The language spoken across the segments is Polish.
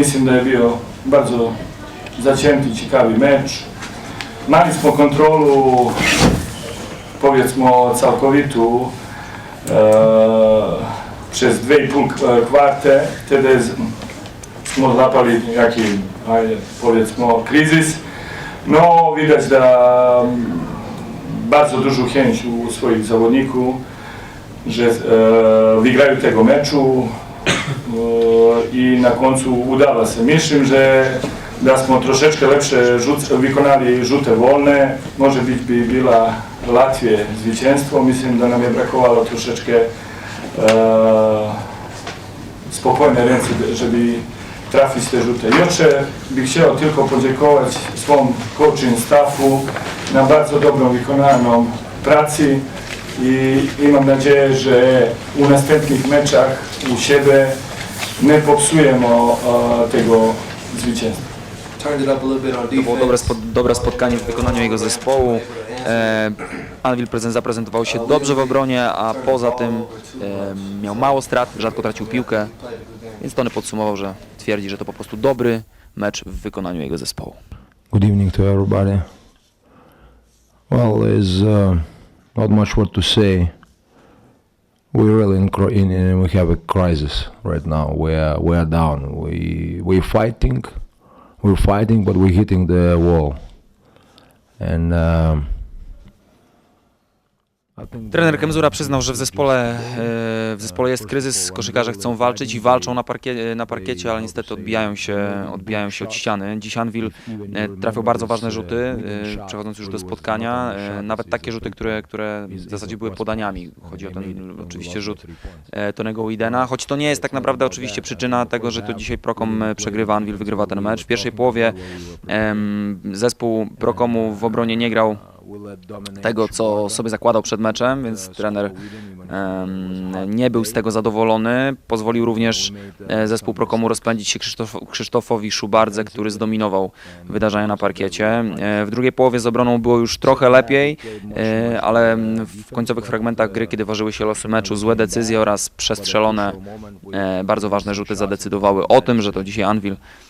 Mislim da je bio bardzo zacięty, ciekawy mecz. Mali smo kontrolu, powiedzmy, całkowitu e, przez 2,5 k- kwarte. Wtedy smo zapali jaki, ajde, powiedzmy, kryzys. No, widać da mm, bardzo dużą chęć u swoich zawodników, że e, wygrają tego meczu e, i na końcu udało się. Myślę, że da smo troszeczkę lepsze wykonali rzuty wolne, może być by była Latvije zwycięstwo. Mislim da nam je brakowało troszeczkę e, spokojne ręce, żeby trafić te rzuty. Jeszcze bih chciał tylko podziękować svom coaching staffu na bardzo dobrą wykonaną pracy i imam nadzieję, że u następnych meczach u siebie nie popsujemy e, tego zwycięstwa. To było dobre, spo, dobre spotkanie w wykonaniu jego zespołu. E, Anvil prezent zaprezentował się dobrze w obronie, a poza tym e, miał mało strat, rzadko tracił piłkę. Więc Tony podsumował, że twierdzi, że to po prostu dobry mecz w wykonaniu jego zespołu. Good evening to everybody. Well, there's uh, not much what to say. We're really in, in, we have a crisis right now. We're we're down. We we're fighting, we're fighting, but we're hitting the wall. And um, Trener Kemzura przyznał, że w zespole, e, w zespole jest kryzys, koszykarze chcą walczyć i walczą na, parkie, na parkiecie, ale niestety odbijają się, odbijają się od ściany. Dziś Anvil e, trafił bardzo ważne rzuty, e, przechodząc już do spotkania, nawet takie rzuty, które, które w zasadzie były podaniami. Chodzi o ten oczywiście rzut Tonego Widena, choć to nie jest tak naprawdę oczywiście przyczyna tego, że to dzisiaj Prokom przegrywa, Anvil wygrywa ten mecz. W pierwszej połowie zespół Prokomu w obronie nie grał tego, co sobie zakładał przed meczem, więc trener nie był z tego zadowolony. Pozwolił również e, zespół Prokomu rozpędzić się Krzysztof, Krzysztofowi Szubardze, który zdominował wydarzenia na parkiecie. E, W drugiej połowie z obroną było już trochę lepiej, e, ale w końcowych fragmentach gry, kiedy ważyły się losy meczu, złe decyzje oraz przestrzelone e, bardzo ważne rzuty zadecydowały o tym, że to dzisiaj Anvil e,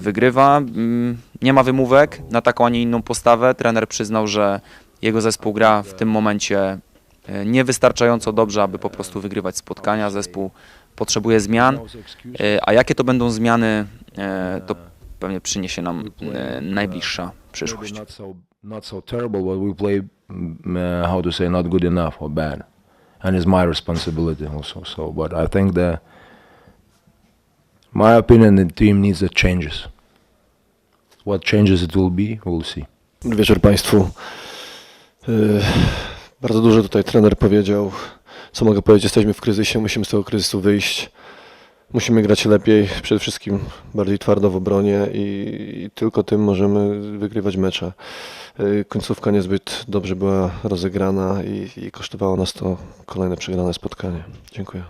wygrywa. Mm, Nie ma wymówek na taką, a nie inną postawę. Trener przyznał, że jego zespół gra w tym momencie e, niewystarczająco dobrze, aby po prostu wygrywać spotkania. Zespół potrzebuje zmian, e, a jakie to będą zmiany, e, to pewnie przyniesie nam e, najbliższa przyszłość. not so terrible, but we play mm, how to say not good enough or bad, and it's my responsibility also. So, but I think that my opinion, the team needs a changes. What changes it will be, we'll see. Wieczór Państwu. Yy, Bardzo dużo tutaj trener powiedział. Co mogę powiedzieć? Jesteśmy w kryzysie, musimy z tego kryzysu wyjść. Musimy grać lepiej, przede wszystkim bardziej twardo w obronie i, i tylko tym możemy wygrywać mecze. Yy, Końcówka niezbyt dobrze była rozegrana i, i kosztowało nas to kolejne przegrane spotkanie. Dziękuję.